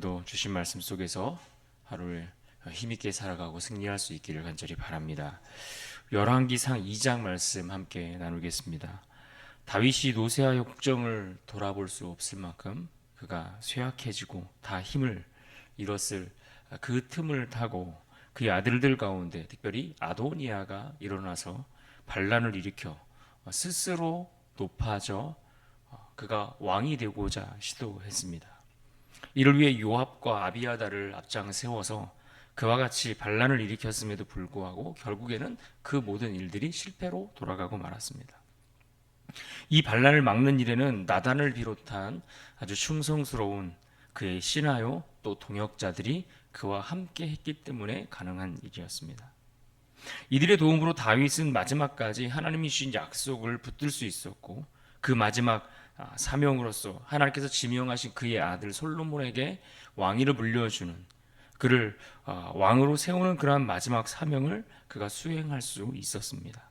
오늘도 주신 말씀 속에서 하루를 힘있게 살아가고 승리할 수 있기를 간절히 바랍니다. 열왕기상 2장 말씀 함께 나누겠습니다. 다윗이 노세아의 국정을 돌아볼 수 없을 만큼 그가 쇠약해지고 다 힘을 잃었을 그 틈을 타고 그의 아들들 가운데 특별히 아도니아가 일어나서 반란을 일으켜 스스로 높아져 그가 왕이 되고자 시도했습니다. 이를 위해 요압과 아비아다를 앞장 세워서 그와 같이 반란을 일으켰음에도 불구하고 결국에는 그 모든 일들이 실패로 돌아가고 말았습니다. 이 반란을 막는 일에는 나단을 비롯한 아주 충성스러운 그의 신하요 또 동역자들이 그와 함께 했기 때문에 가능한 일이었습니다. 이들의 도움으로 다윗은 마지막까지 하나님이 주신 약속을 붙들 수 있었고 그 마지막 아, 사명으로서 하나님께서 지명하신 그의 아들 솔로몬에게 왕위를 물려주는 그를 아, 왕으로 세우는 그러한 마지막 사명을 그가 수행할 수 있었습니다.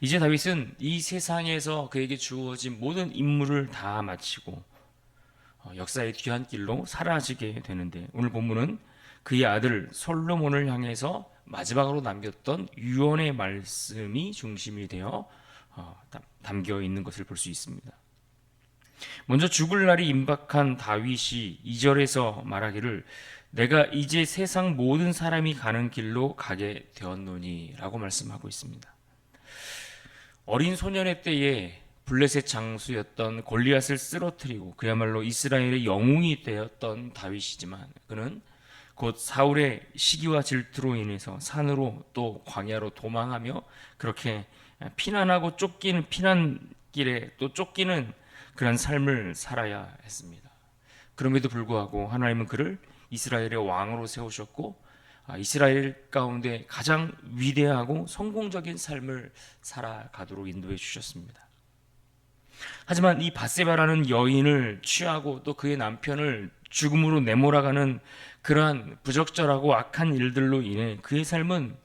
이제 다윗은 이 세상에서 그에게 주어진 모든 임무를 다 마치고 어, 역사의 뒤안길로 사라지게 되는데 오늘 본문은 그의 아들 솔로몬을 향해서 마지막으로 남겼던 유언의 말씀이 중심이 되어 어, 담겨 있는 것을 볼 수 있습니다. 먼저 죽을 날이 임박한 다윗이 2절에서 말하기를 내가 이제 세상 모든 사람이 가는 길로 가게 되었노니라고 말씀하고 있습니다. 어린 소년의 때에 블레셋 장수였던 골리앗을 쓰러뜨리고 그야말로 이스라엘의 영웅이 되었던 다윗이지만 그는 곧 사울의 시기와 질투로 인해서 산으로 또 광야로 도망하며 그렇게 피난하고 쫓기는 피난길에 또 쫓기는 그런 삶을 살아야 했습니다. 그럼에도 불구하고 하나님은 그를 이스라엘의 왕으로 세우셨고 아, 이스라엘 가운데 가장 위대하고 성공적인 삶을 살아가도록 인도해 주셨습니다. 하지만 이 바세바라는 여인을 취하고 또 그의 남편을 죽음으로 내몰아가는 그러한 부적절하고 악한 일들로 인해 그의 삶은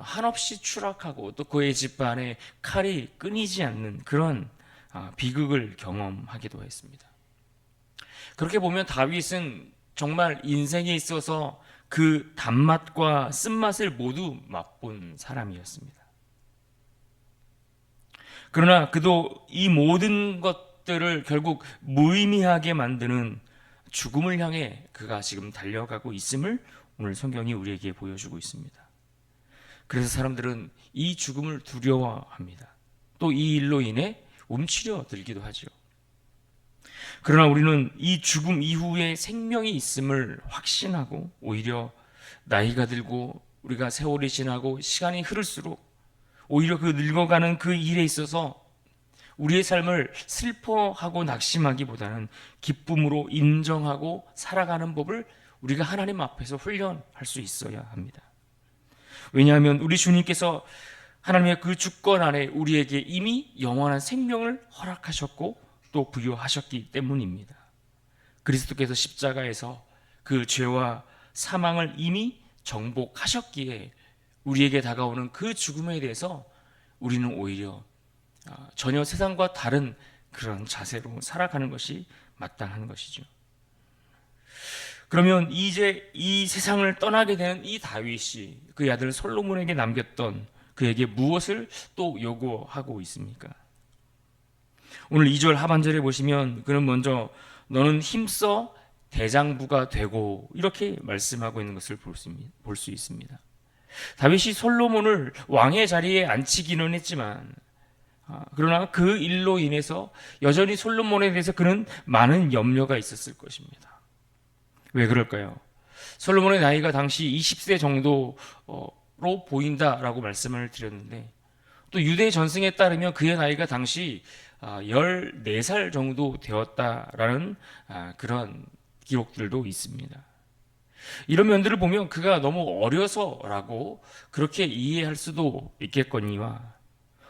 한없이 추락하고 또 그의 집안에 칼이 끊이지 않는 그런 아, 비극을 경험하기도 했습니다. 그렇게 보면 다윗은 정말 인생에 있어서 그 단맛과 쓴맛을 모두 맛본 사람이었습니다. 그러나 그도 이 모든 것들을 결국 무의미하게 만드는 죽음을 향해 그가 지금 달려가고 있음을 오늘 성경이 우리에게 보여주고 있습니다. 그래서 사람들은 이 죽음을 두려워합니다. 또 이 일로 인해 움츠려 들기도 하죠. 그러나 우리는 이 죽음 이후에 생명이 있음을 확신하고 오히려 나이가 들고 우리가 세월이 지나고 시간이 흐를수록 오히려 그 늙어가는 그 일에 있어서 우리의 삶을 슬퍼하고 낙심하기보다는 기쁨으로 인정하고 살아가는 법을 우리가 하나님 앞에서 훈련할 수 있어야 합니다. 왜냐하면 우리 주님께서 하나님의 그 주권 안에 우리에게 이미 영원한 생명을 허락하셨고 또 부여하셨기 때문입니다. 그리스도께서 십자가에서 그 죄와 사망을 이미 정복하셨기에 우리에게 다가오는 그 죽음에 대해서 우리는 오히려 아, 전혀 세상과 다른 그런 자세로 살아가는 것이 마땅한 것이죠. 그러면 이제 이 세상을 떠나게 되는 이 다윗이 그 아들 솔로몬에게 남겼던 그에게 무엇을 또 요구하고 있습니까? 오늘 2절 하반절에 보시면 그는 먼저 너는 힘써 대장부가 되고 이렇게 말씀하고 있는 것을 볼 수 있습니다. 다윗이 솔로몬을 왕의 자리에 앉히기는 했지만 아, 그러나 그 일로 인해서 여전히 솔로몬에 대해서 그는 많은 염려가 있었을 것입니다. 왜 그럴까요? 솔로몬의 나이가 당시 20세 정도로 보인다라고 말씀을 드렸는데 또 유대 전승에 따르면 그의 나이가 당시 14살 아, 정도 되었다라는 아, 그런 기록들도 있습니다. 이런 면들을 보면 그가 너무 어려서라고 그렇게 이해할 수도 있겠거니와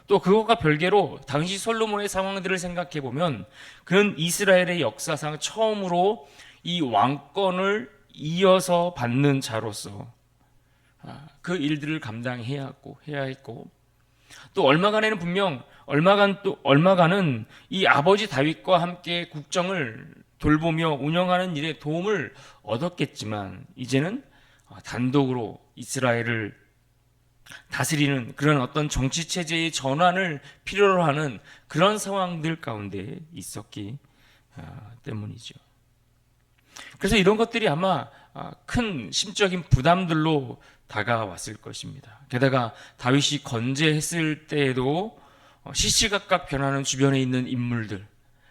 또 그것과 별개로 당시 솔로몬의 상황들을 생각해 보면 그는 이스라엘의 역사상 처음으로 이 왕권을 이어서 받는 자로서 아, 그 일들을 감당해야 했고 해야 했고 또 얼마간에는 분명 얼마간 또 얼마간은 이 아버지 다윗과 함께 국정을 돌보며 운영하는 일에 도움을 얻었겠지만 이제는 어, 단독으로 이스라엘을 다스리는 그런 어떤 정치 체제의 전환을 필요로 하는 그런 상황들 가운데 있었기 아, 때문이죠. 그래서 이런 것들이 아마 아, 큰 심적인 부담들로 다가왔을 것입니다. 게다가 다윗이 건재했을 때에도 어, 시시각각 변하는 주변에 있는 인물들,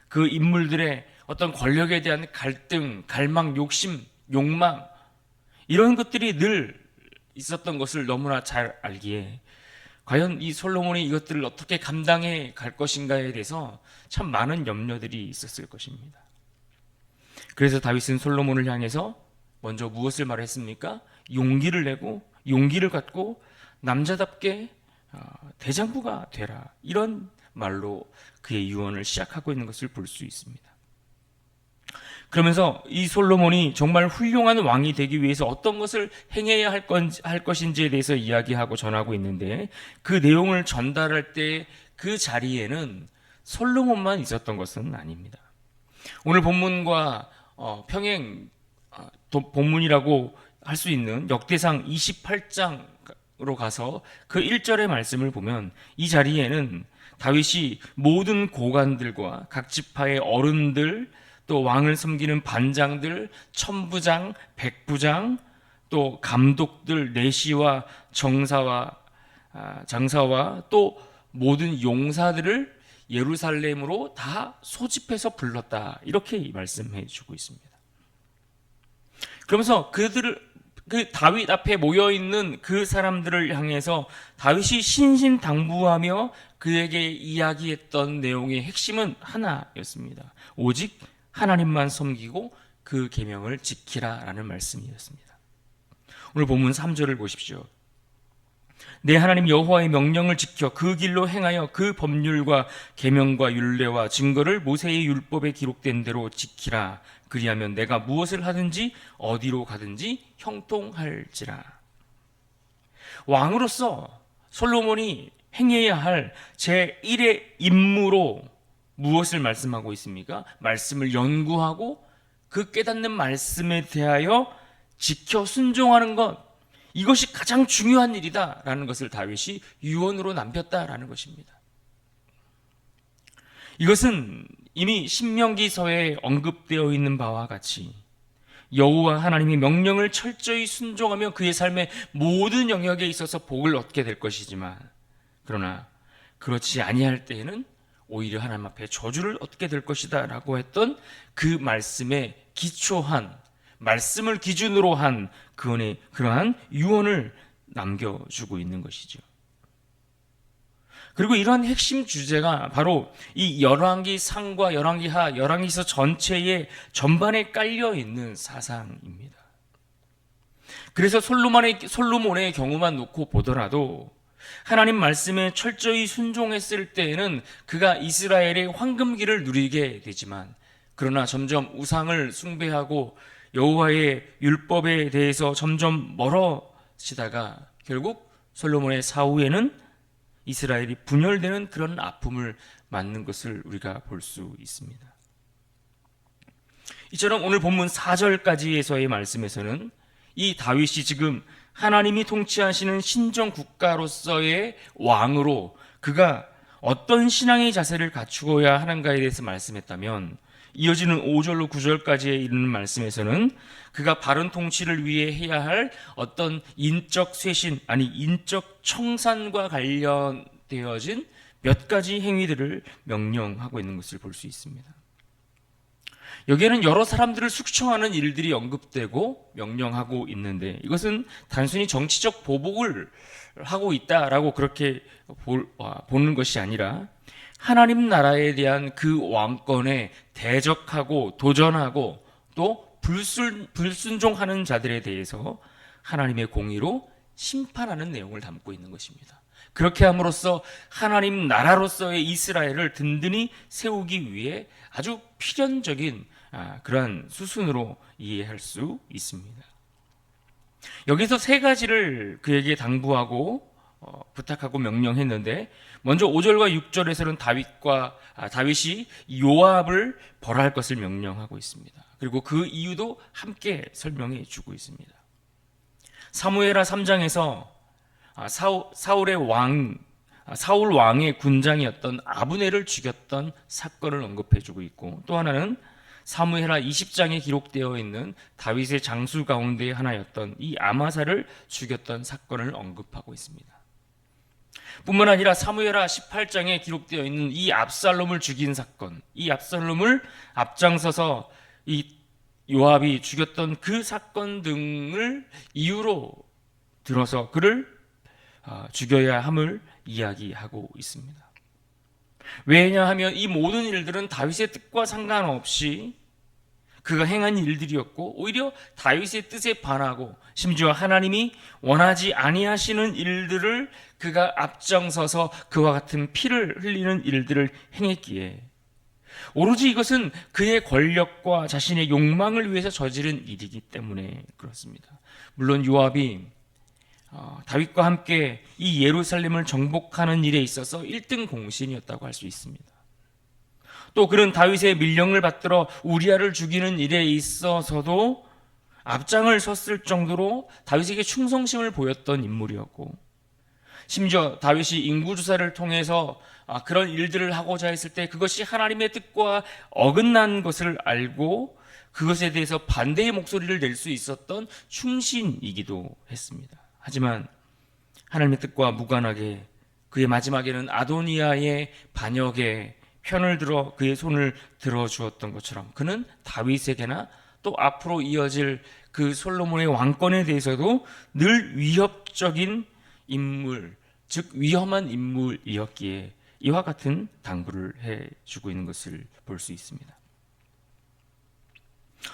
그 인물들의 어떤 권력에 대한 갈등, 갈망, 욕심, 욕망 이런 것들이 늘 있었던 것을 너무나 잘 알기에 과연 이 솔로몬이 이것들을 어떻게 감당해 갈 것인가에 대해서 참 많은 염려들이 있었을 것입니다. 그래서 다윗은 솔로몬을 향해서 먼저 무엇을 말했습니까? 용기를 내고 용기를 갖고 남자답게 어, 대장부가 되라 이런 말로 그의 유언을 시작하고 있는 것을 볼 수 있습니다. 그러면서 이 솔로몬이 정말 훌륭한 왕이 되기 위해서 어떤 것을 행해야 할, 건지, 할 것인지에 대해서 이야기하고 전하고 있는데 그 내용을 전달할 때 그 자리에는 솔로몬만 있었던 것은 아닙니다. 오늘 본문과 어, 평행 어, 도, 본문이라고 할 수 있는 역대상 28장으로 가서 그 1절의 말씀을 보면 이 자리에는 다윗이 모든 고관들과 각 지파의 어른들 또 왕을 섬기는 반장들, 천부장, 백부장, 또 감독들, 내시와 정사와 아, 장사와 또 모든 용사들을 예루살렘으로 다 소집해서 불렀다. 이렇게 말씀해 주고 있습니다. 그러면서 그들을 그 다윗 앞에 모여 있는 그 사람들을 향해서 다윗이 신신당부하며 그에게 이야기했던 내용의 핵심은 하나였습니다. 오직 하나님만 섬기고 그 계명을 지키라라는 말씀이었습니다. 오늘 본문 3절을 보십시오. 내 하나님 여호와의 명령을 지켜 그 길로 행하여 그 법률과 계명과 율례와 증거를 모세의 율법에 기록된 대로 지키라. 그리하면 내가 무엇을 하든지 어디로 가든지 형통할지라. 왕으로서 솔로몬이 행해야 할 제1의 임무로 무엇을 말씀하고 있습니까? 말씀을 연구하고 그 깨닫는 말씀에 대하여 지켜 순종하는 것 이것이 가장 중요한 일이다라는 것을 다윗이 유언으로 남겼다라는 것입니다. 이것은 이미 신명기서에 언급되어 있는 바와 같이 여호와 하나님의 명령을 철저히 순종하며 그의 삶의 모든 영역에 있어서 복을 얻게 될 것이지만 그러나 그렇지 아니할 때에는 오히려 하나님 앞에 저주를 얻게 될 것이다라고 했던 그 말씀에 기초한 말씀을 기준으로 한 그언의 그러한 유언을 남겨주고 있는 것이죠. 그리고 이러한 핵심 주제가 바로 이 열왕기 상과 열왕기 하, 열왕기서 전체의 전반에 깔려 있는 사상입니다. 그래서 솔로몬의, 솔로몬의 경우만 놓고 보더라도 하나님 말씀에 철저히 순종했을 때에는 그가 이스라엘의 황금기를 누리게 되지만 그러나 점점 우상을 숭배하고 여호와의 율법에 대해서 점점 멀어지다가 결국 솔로몬의 사후에는 이스라엘이 분열되는 그런 아픔을 맞는 것을 우리가 볼 수 있습니다. 이처럼 오늘 본문 4절까지에서의 말씀에서는 이 다윗이 지금 하나님이 통치하시는 신정 국가로서의 왕으로 그가 어떤 신앙의 자세를 갖추어야 하는가에 대해서 말씀했다면 이어지는 5절로 9절까지에 이르는 말씀에서는 그가 바른 통치를 위해 해야 할 어떤 인적 쇄신 아니 인적 청산과 관련되어진 몇 가지 행위들을 명령하고 있는 것을 볼 수 있습니다. 여기에는 여러 사람들을 숙청하는 일들이 언급되고 명령하고 있는데 이것은 단순히 정치적 보복을 하고 있다라고 그렇게 보는 것이 아니라 하나님 나라에 대한 그 왕권에 대적하고 도전하고 또 불순, 불순종하는 자들에 대해서 하나님의 공의로 심판하는 내용을 담고 있는 것입니다. 그렇게 함으로써 하나님 나라로서의 이스라엘을 든든히 세우기 위해 아주 필연적인 아, 그러한 수순으로 이해할 수 있습니다. 여기서 세 가지를 그에게 당부하고 어, 부탁하고 명령했는데 먼저 5절과 6절에서는 다윗과 아, 다윗이 요압을 벌할 것을 명령하고 있습니다. 그리고 그 이유도 함께 설명해 주고 있습니다. 사무엘하 3장에서 아, 사울, 사울 의 왕 아, 사울 왕의 군장이었던 아브네를 죽였던 사건을 언급해 주고 있고 또 하나는 사무엘하 20장에 기록되어 있는 다윗의 장수 가운데 하나였던 이 아마사를 죽였던 사건을 언급하고 있습니다. 뿐만 아니라 사무엘하 18장에 기록되어 있는 이 압살롬을 죽인 사건, 이 압살롬을 앞장서서 이 요압이 죽였던 그 사건 등을 이유로 들어서 그를 아, 죽여야 함을 이야기하고 있습니다. 왜냐하면 이 모든 일들은 다윗의 뜻과 상관없이 그가 행한 일들이었고 오히려 다윗의 뜻에 반하고 심지어 하나님이 원하지 아니하시는 일들을 그가 앞장서서 그와 같은 피를 흘리는 일들을 행했기에 오로지 이것은 그의 권력과 자신의 욕망을 위해서 저지른 일이기 때문에 그렇습니다. 물론 요압이 어, 다윗과 함께 이 예루살렘을 정복하는 일에 있어서 1등 공신이었다고 할 수 있습니다. 또 그는 다윗의 밀령을 받들어 우리아를 죽이는 일에 있어서도 앞장을 섰을 정도로 다윗에게 충성심을 보였던 인물이었고 심지어 다윗이 인구 조사를 통해서 아, 그런 일들을 하고자 했을 때 그것이 하나님의 뜻과 어긋난 것을 알고 그것에 대해서 반대의 목소리를 낼 수 있었던 충신이기도 했습니다. 하지만 하나님의 뜻과 무관하게 그의 마지막에는 아도니아의 반역에 편을 들어 그의 손을 들어 주었던 것처럼 그는 다윗에게나 또 앞으로 이어질 그 솔로몬의 왕권에 대해서도 늘 위협적인 인물, 즉 위험한 인물이었기에 이와 같은 당부를 해 주고 있는 것을 볼 수 있습니다.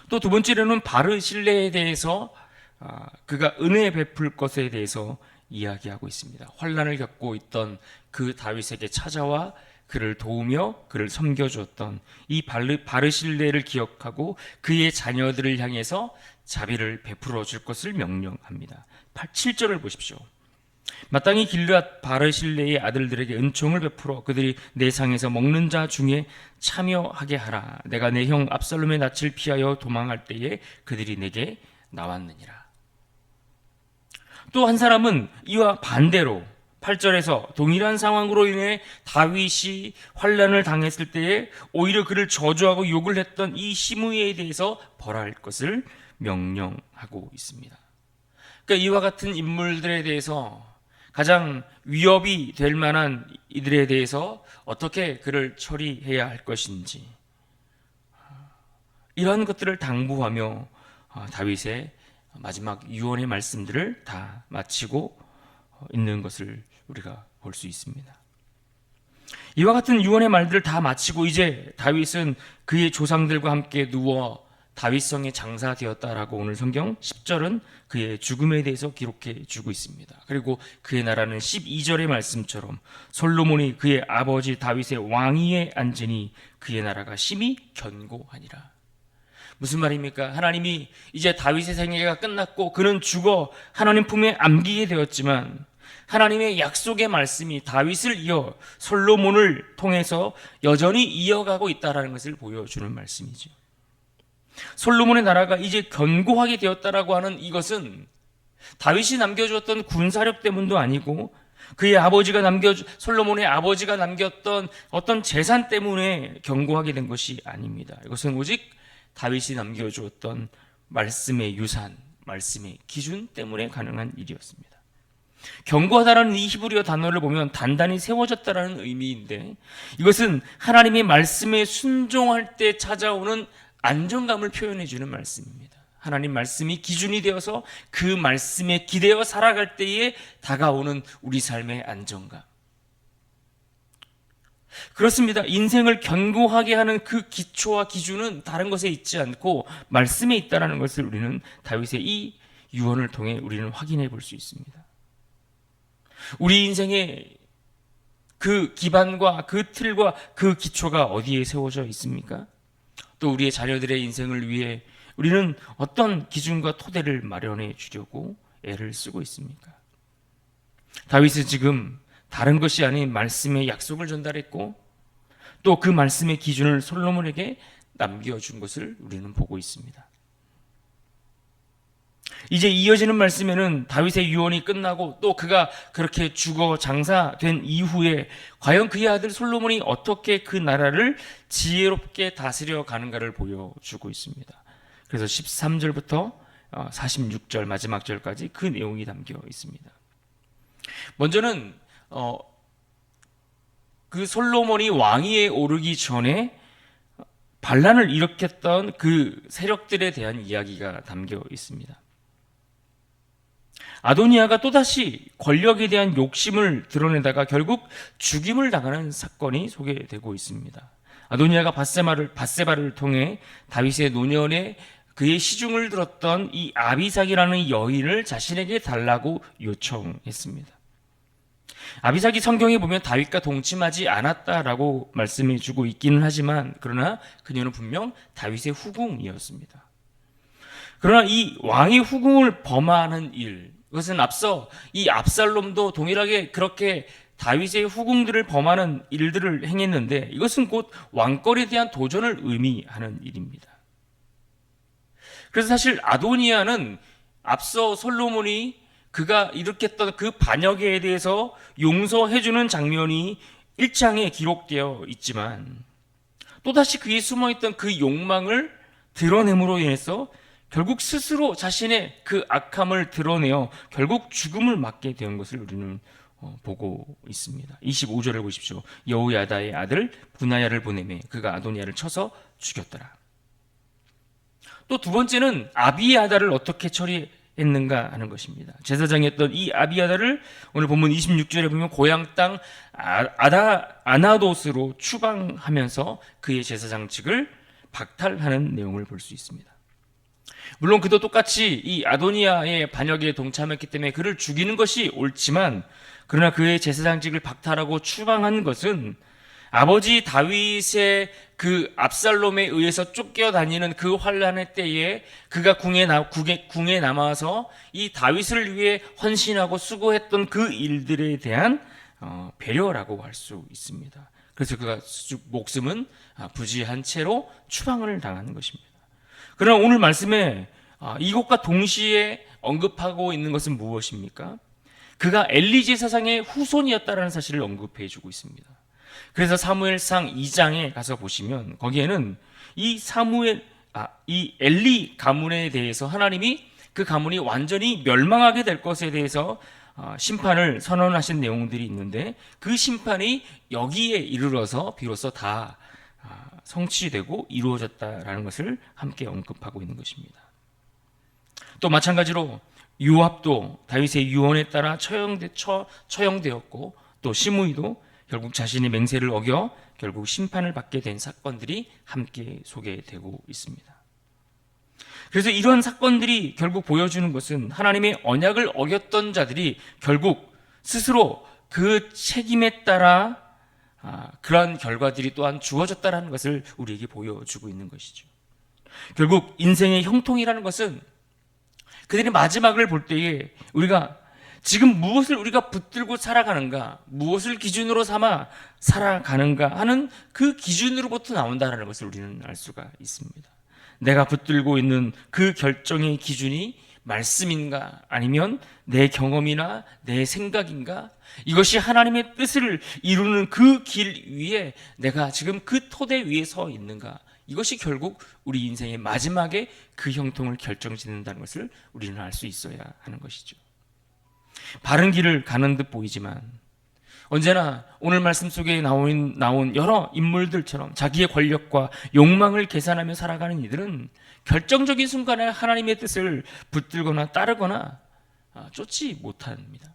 또 두 번째로는 바르실레에 대해서 아, 그가 은혜 베풀 것에 대해서 이야기하고 있습니다. 환란을 겪고 있던 그 다윗에게 찾아와 그를 도우며 그를 섬겨주었던 이 바르, 바르실레를 기억하고 그의 자녀들을 향해서 자비를 베풀어 줄 것을 명령합니다. 8, 7절을 보십시오. 마땅히 길르앗 바르실레의 아들들에게 은총을 베풀어 그들이 내 상에서 먹는 자 중에 참여하게 하라. 내가 내 형 압살롬의 낯을 피하여 도망할 때에 그들이 내게 나왔느니라. 또 한 사람은 이와 반대로 8절에서 동일한 상황으로 인해 다윗이 환란을 당했을 때에 오히려 그를 저주하고 욕을 했던 이 시므에 대해서 벌할 것을 명령하고 있습니다. 그러니까 이와 같은 인물들에 대해서 가장 위협이 될 만한 이들에 대해서 어떻게 그를 처리해야 할 것인지 이러한 것들을 당부하며 어, 다윗의 마지막 유언의 말씀들을 다 마치고 있는 것을 우리가 볼 수 있습니다. 이와 같은 유언의 말들을 다 마치고 이제 다윗은 그의 조상들과 함께 누워 다윗성에 장사되었다라고 오늘 성경 10절은 그의 죽음에 대해서 기록해 주고 있습니다. 그리고 그의 나라는 12절의 말씀처럼 솔로몬이 그의 아버지 다윗의 왕위에 앉으니 그의 나라가 심히 견고하니라. 무슨 말입니까? 하나님이 이제 다윗의 생애가 끝났고 그는 죽어 하나님 품에 안기게 되었지만 하나님의 약속의 말씀이 다윗을 이어 솔로몬을 통해서 여전히 이어가고 있다라는 것을 보여주는 말씀이죠. 솔로몬의 나라가 이제 견고하게 되었다라고 하는 이것은 다윗이 남겨주었던 군사력 때문도 아니고 그의 아버지가 남겨 솔로몬의 아버지가 남겼던 어떤 재산 때문에 견고하게 된 것이 아닙니다. 이것은 오직 다윗이 남겨주었던 말씀의 유산, 말씀의 기준 때문에 가능한 일이었습니다. 견고하다라는 이 히브리어 단어를 보면 단단히 세워졌다라는 의미인데 이것은 하나님의 말씀에 순종할 때 찾아오는 안정감을 표현해 주는 말씀입니다. 하나님 말씀이 기준이 되어서 그 말씀에 기대어 살아갈 때에 다가오는 우리 삶의 안정감. 그렇습니다. 인생을 견고하게 하는 그 기초와 기준은 다른 것에 있지 않고 말씀에 있다라는 것을 우리는 다윗의 이 유언을 통해 우리는 확인해 볼 수 있습니다. 우리 인생의 그 기반과 그 틀과 그 기초가 어디에 세워져 있습니까? 또 우리의 자녀들의 인생을 위해 우리는 어떤 기준과 토대를 마련해 주려고 애를 쓰고 있습니까? 다윗은 지금 다른 것이 아닌 말씀의 약속을 전달했고 또 그 말씀의 기준을 솔로몬에게 남겨준 것을 우리는 보고 있습니다. 이제 이어지는 말씀에는 다윗의 유언이 끝나고 또 그가 그렇게 죽어 장사된 이후에 과연 그의 아들 솔로몬이 어떻게 그 나라를 지혜롭게 다스려 가는가를 보여주고 있습니다. 그래서 13절부터 46절 마지막 절까지 그 내용이 담겨 있습니다. 먼저는 어, 그 솔로몬이 왕위에 오르기 전에 반란을 일으켰던 그 세력들에 대한 이야기가 담겨 있습니다. 아도니아가 또다시 권력에 대한 욕심을 드러내다가 결국 죽임을 당하는 사건이 소개되고 있습니다. 아도니아가 바세마를 바세바를 통해 다윗의 노년에 그의 시중을 들었던 이 아비삭이라는 여인을 자신에게 달라고 요청했습니다. 아비삭이 성경에 보면 다윗과 동침하지 않았다라고 말씀해 주고 있기는 하지만 그러나 그녀는 분명 다윗의 후궁이었습니다. 그러나 이 왕의 후궁을 범하는 일, 그것은 앞서 이 압살롬도 동일하게 그렇게 다윗의 후궁들을 범하는 일들을 행했는데 이것은 곧 왕권에 대한 도전을 의미하는 일입니다. 그래서 사실 아도니아는 앞서 솔로몬이 그가 일으켰던 그 반역에 대해서 용서해주는 장면이 1장에 기록되어 있지만 또다시 그에 숨어있던 그 욕망을 드러냄으로 인해서 결국 스스로 자신의 그 악함을 드러내어 결국 죽음을 맞게 된 것을 우리는 어, 보고 있습니다. 25절을 보십시오. 여우야다의 아들 분하야를 보내매 그가 아도니아를 쳐서 죽였더라. 또 두 번째는 아비야다를 어떻게 처리했는가 하는 것입니다. 제사장이었던 이 아비야다를 오늘 본문 26절에 보면 고향 땅 아, 아다 아나도스로 추방하면서 그의 제사장직을 박탈하는 내용을 볼 수 있습니다. 물론 그도 똑같이 이 아도니아의 반역에 동참했기 때문에 그를 죽이는 것이 옳지만 그러나 그의 제사장직을 박탈하고 추방한 것은 아버지 다윗의 그 압살롬에 의해서 쫓겨다니는 그 환란의 때에 그가 궁에, 나, 궁에, 궁에 남아서 이 다윗을 위해 헌신하고 수고했던 그 일들에 대한 어, 배려라고 할 수 있습니다. 그래서 그가 목숨은 아, 부지한 채로 추방을 당하는 것입니다. 그러나 오늘 말씀에 아, 이것과 동시에 언급하고 있는 것은 무엇입니까? 그가 엘리제 사상의 후손이었다라는 사실을 언급해 주고 있습니다. 그래서 사무엘상 2장에 가서 보시면 거기에는 이 사무엘 아, 이 엘리 가문에 대해서 하나님이 그 가문이 완전히 멸망하게 될 것에 대해서 아, 심판을 선언하신 내용들이 있는데 그 심판이 여기에 이르러서 비로소 다 성취되고 이루어졌다라는 것을 함께 언급하고 있는 것입니다. 또 마찬가지로 유압도 다윗의 유언에 따라 처형되, 처, 처형되었고 또 시므이도 결국 자신의 맹세를 어겨 결국 심판을 받게 된 사건들이 함께 소개되고 있습니다. 그래서 이러한 사건들이 결국 보여주는 것은 하나님의 언약을 어겼던 자들이 결국 스스로 그 책임에 따라 아, 그러한 결과들이 또한 주어졌다라는 것을 우리에게 보여주고 있는 것이죠. 결국 인생의 형통이라는 것은 그들의 마지막을 볼 때에 우리가 지금 무엇을 우리가 붙들고 살아가는가, 무엇을 기준으로 삼아 살아가는가 하는 그 기준으로부터 나온다는 것을 우리는 알 수가 있습니다. 내가 붙들고 있는 그 결정의 기준이 말씀인가? 아니면 내 경험이나 내 생각인가? 이것이 하나님의 뜻을 이루는 그 길 위에 내가 지금 그 토대 위에 서 있는가? 이것이 결국 우리 인생의 마지막에 그 형통을 결정짓는다는 것을 우리는 알 수 있어야 하는 것이죠. 바른 길을 가는 듯 보이지만 언제나 오늘 말씀 속에 나온, 나온 여러 인물들처럼 자기의 권력과 욕망을 계산하며 살아가는 이들은 결정적인 순간에 하나님의 뜻을 붙들거나 따르거나 아, 쫓지 못합니다.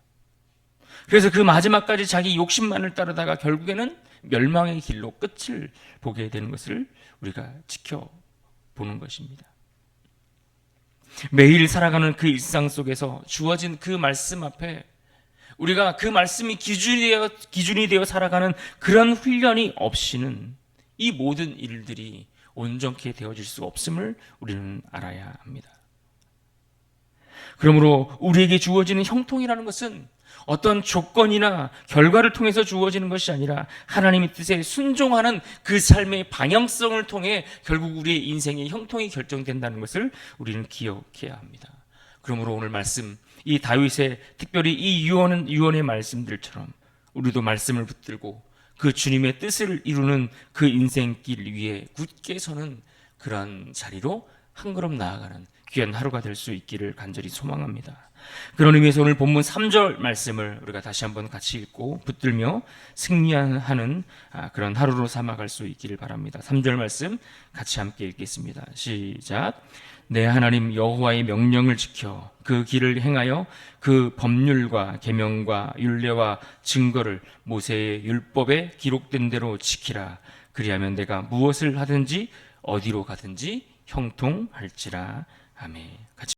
그래서 그 마지막까지 자기 욕심만을 따르다가 결국에는 멸망의 길로 끝을 보게 되는 것을 우리가 지켜보는 것입니다. 매일 살아가는 그 일상 속에서 주어진 그 말씀 앞에 우리가 그 말씀이 기준이 되어, 기준이 되어 살아가는 그런 훈련이 없이는 이 모든 일들이 온전케 되어질 수 없음을 우리는 알아야 합니다. 그러므로 우리에게 주어지는 형통이라는 것은 어떤 조건이나 결과를 통해서 주어지는 것이 아니라 하나님의 뜻에 순종하는 그 삶의 방향성을 통해 결국 우리의 인생의 형통이 결정된다는 것을 우리는 기억해야 합니다. 그러므로 오늘 말씀 이 다윗의 특별히 이 유언은 유언의 말씀들처럼 우리도 말씀을 붙들고 그 주님의 뜻을 이루는 그 인생길 위에 굳게 서는 그런 자리로 한 걸음 나아가는 귀한 하루가 될 수 있기를 간절히 소망합니다. 그런 의미에서 오늘 본문 3절 말씀을 우리가 다시 한번 같이 읽고 붙들며 승리하는 아, 그런 하루로 삼아갈 수 있기를 바랍니다. 3절 말씀 같이 함께 읽겠습니다. 시작. 내 하나님 여호와의 명령을 지켜 그 길을 행하여 그 법률과 계명과 율례와 증거를 모세의 율법에 기록된 대로 지키라. 그리하면 내가 무엇을 하든지 어디로 가든지 형통할지라. 아멘. 같이